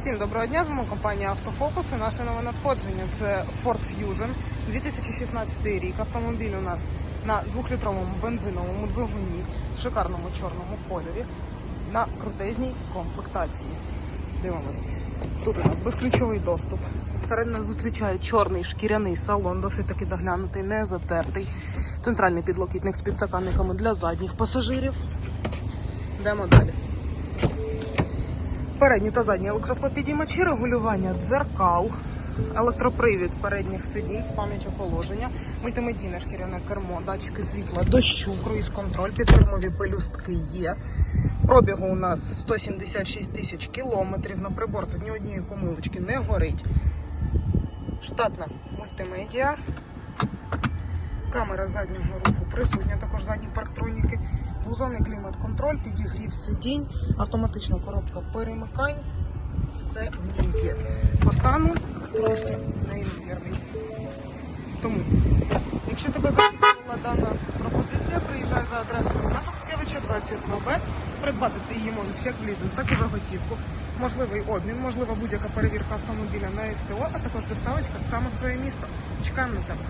Всім доброго дня, з вами компанія Автофокус і наше нове надходження. Це Ford Fusion 2016 рік. Автомобіль у нас на 2-літровому бензиновому двигуні, шикарному чорному кольорі, на крутезній комплектації. Дивимось. Тут у нас безключовий доступ. Всередині нас зустрічає чорний шкіряний салон, досить таки доглянутий, не затертий. Центральний підлокітник з підстаканниками для задніх пасажирів. Йдемо далі. Передні та задні електросклопідіймачі, регулювання дзеркал, електропривід передніх сидінь з пам'яттю положення, мультимедійне шкіряне кермо, датчики світла, дощу, круїз-контроль, підфірмові пелюстки є. Пробігу у нас 176 тисяч кілометрів. На приборці ні однієї помилочки не горить. Штатна мультимедіа. Камера заднього руху присутня, також задні парктроніки, двозонний клімат-контроль, підігрів сидінь, автоматична коробка перемикань. Все в ній є. По стану просто неймовірний. Тому, якщо тебе зацікавила дана пропозиція, приїжджай за адресою на Топкевича 22Б. Придбати ти її можеш як в лізинг, так і за готівку. Можливий обмін, можлива будь-яка перевірка автомобіля на СТО, а також доставочка саме в твоє місто. Чекаємо на тебе.